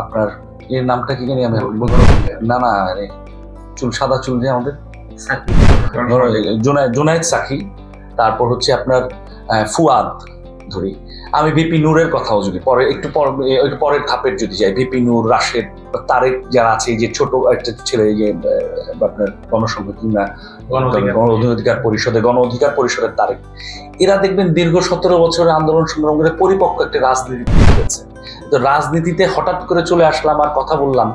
আপনার এর নামটা কি জানি আমি না। না চুল সাদা চুল যে আমাদের। জোনায়েদ সাকি। তারপর হচ্ছে আপনার ফুয়াদ ধরি। আমি ভিপি নূরের কথাও যদি পরে একটু একটু পরের ধাপের যদি যাই ভিপি নূর রাশেদ তারেক যারা আছে যে ছোট একটা ছেলে যে আপনার গণসংখ্যা কিংবা গণ অধিকার গণ অধিকার পরিষদে গণ অধিকার পরিষদের তারেক। এরা দেখবেন দীর্ঘ সতেরো বছরের আন্দোলন সংগ্রাম করে পরিপক্ক একটা রাজনীতি হয়েছে তো রাজনীতিতে হঠাৎ করে চলে আসলাম আর কথা বললাম।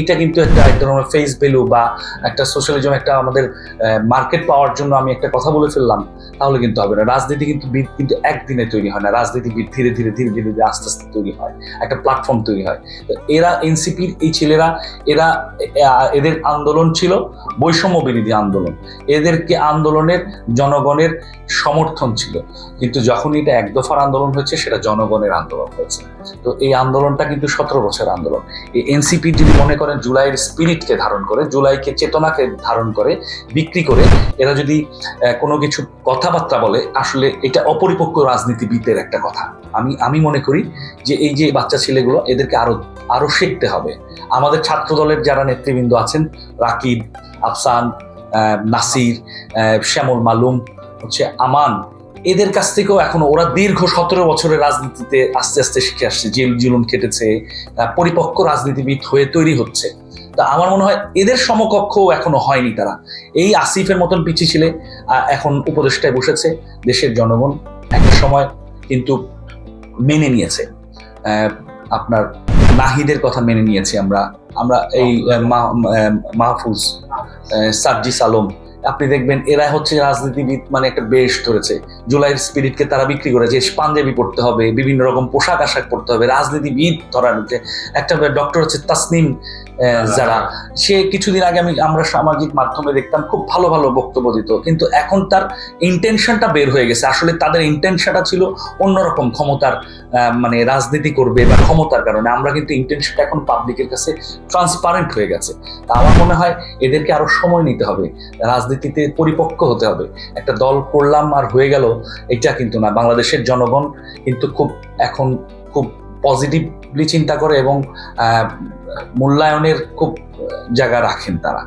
এটা কিন্তু একটা এক ধরনের ফেস ভ্যালু বা একটা সোশ্যালিজম একটা আমাদের মার্কেট পাওয়ার জন্য আমি একটা কথা বলে ফেললাম, তাহলে কিন্তু হবে না। রাজনীতি কিন্তু কিন্তু একদিনে তৈরি হয় না। রাজনীতিবিদ ধীরে ধীরে ধীরে ধীরে ধীরে আস্তে আস্তে তৈরি হয়। একটা প্ল্যাটফর্ম তৈরি হয়। তো এরা এনসিপির এই ছেলেরা, এরা এদের আন্দোলন ছিল বৈষম্য বিরোধী আন্দোলন। এদেরকে আন্দোলনের জনগণের সমর্থন ছিল। কিন্তু যখন এটা এক দফার আন্দোলন হয়েছে, সেটা জনগণের আন্দোলন হয়েছে। তো এই আন্দোলনটা কিন্তু সতেরো বছর আন্দোলন। এই এনসিপি যদি মনে করেন জুলাইয়ের স্পিরিটকে ধারণ করে, জুলাইকে চেতনাকে ধারণ করে, বিক্রি করে, এরা যদি কোনো কিছু কথাবার্তা বলে, আসলে এটা অপরিপক্ক রাজনীতিবিদদের একটা কথা। আমি আমি মনে করি যে এই যে বাচ্চা ছেলেগুলো, এদেরকে আরও আরও শিখতে হবে। আমাদের ছাত্র দলের যারা নেতৃবৃন্দ আছেন, রাকিব, আফসান নাসির শ্যামল মালুম, হচ্ছে আমান এদের কাছ থেকেও এখনও ওরা দীর্ঘ সতেরো বছরের রাজনীতিতে আস্তে আস্তে শিখে আসছে জেল জুলুম কেটেছে পরিপক্ক রাজনীতিবিদ হয়ে তৈরি হচ্ছে। তা আমার মনে হয় এদের সমকক্ষ এখনও হয়নি তারা। এই আসিফের মতন পিছিয়ে ছিলে এখন উপদেষ্টায় বসেছে দেশের জনগণ একটা সময় কিন্তু মেনে নিয়েছে। আপনার নাহিদের কথা মেনে নিয়েছি আমরা। আমরা এই মাহফুজ আহ, সার্জিস আলম আপনি দেখবেন এরা হচ্ছে রাজনীতিবিদ মানে একটা বেশ ধরেছে। জুলাইয়ের স্পিরিটকে তারা বিক্রি করেছে পাঞ্জাবি পড়তে হবে, বিভিন্ন রকম পোশাক আশাক পড়তে হবে, রাজনীতিবিদ ধরার একটা ডক্টর হচ্ছে তাসনিম যারা। সে কিছুদিন আগে আমি, আমরা সামাজিক মাধ্যমে দেখতাম, খুব ভালো ভালো বক্তব্য দিত। কিন্তু এখন তার ইন্টেনশনটা বের হয়ে গেছে। আসলে তাদের ইন্টেনশনটা ছিল অন্যরকম ক্ষমতার মানে রাজনীতি করবে বা ক্ষমতার কারণে। আমরা কিন্তু ইন্টেনশনটা এখন পাবলিকের কাছে ট্রান্সপারেন্ট হয়ে গেছে। তা আমার মনে হয় এদেরকে আরও সময় নিতে হবে। রাজনীতিতে পরিপক্ক হতে হবে। একটা দল করলাম আর হয়ে গেল, এটা কিন্তু না। বাংলাদেশের জনগণ কিন্তু খুব এখন খুব পজিটিভলি চিন্তা করে এবং মূল্যায়নের খুব জায়গা রাখেন তারা।